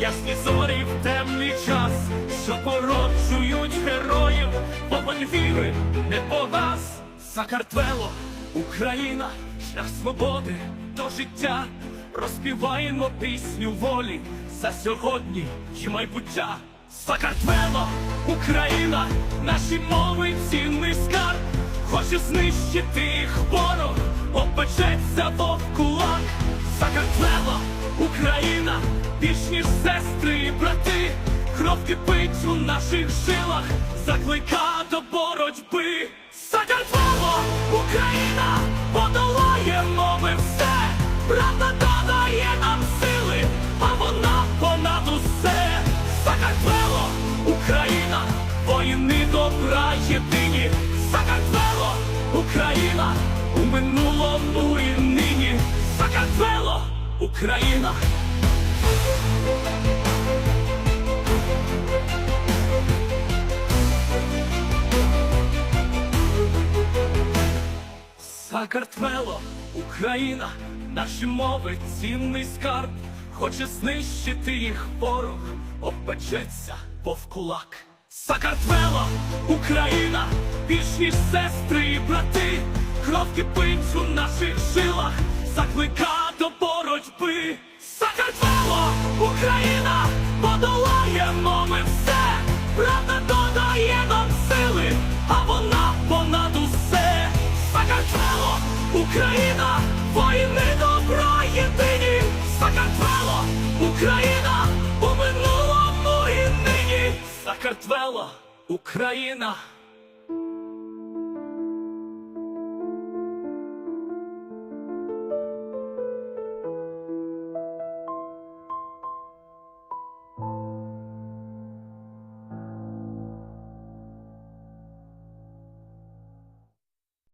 ясні зорі в темний час, що породжують героїв, вогонь віри не погас. Сакартвело, Україна, шлях свободи до життя. Розпіваємо пісню волі за сьогодні і майбуття. Сакартвело, Україна, наші мови цінний скарб. Хоче знищити їх ворог, опечеться вовкулак. Сакартвело, Україна, більш ніж сестри і брати. Кров кипить у наших жилах, заклика до боротьби. Сакартвело, Україна, подолаємо ми все. Правда додає нам сили, а вона понад усе. Сакартвело, Україна, воїни добра єдині. Сакартвело, Україна, у минулому і нині. Сакартвело, Україна. Сакартвело, Україна, наші мови цінний скарб, хоче знищити їх ворог, обпечеться повкулак. Сакартвело, Україна, більш ніж сестри і брати, кров кипить у наших жилах, заклика до боротьби. Сакартвело, Україна, подолаємо ми все, правда додає нам сили, а вона понад усе. Сакартвело, Україна, воїни добра єдині. Сакартвело, Україна, у минулому і нині. Сакартвело, Україна.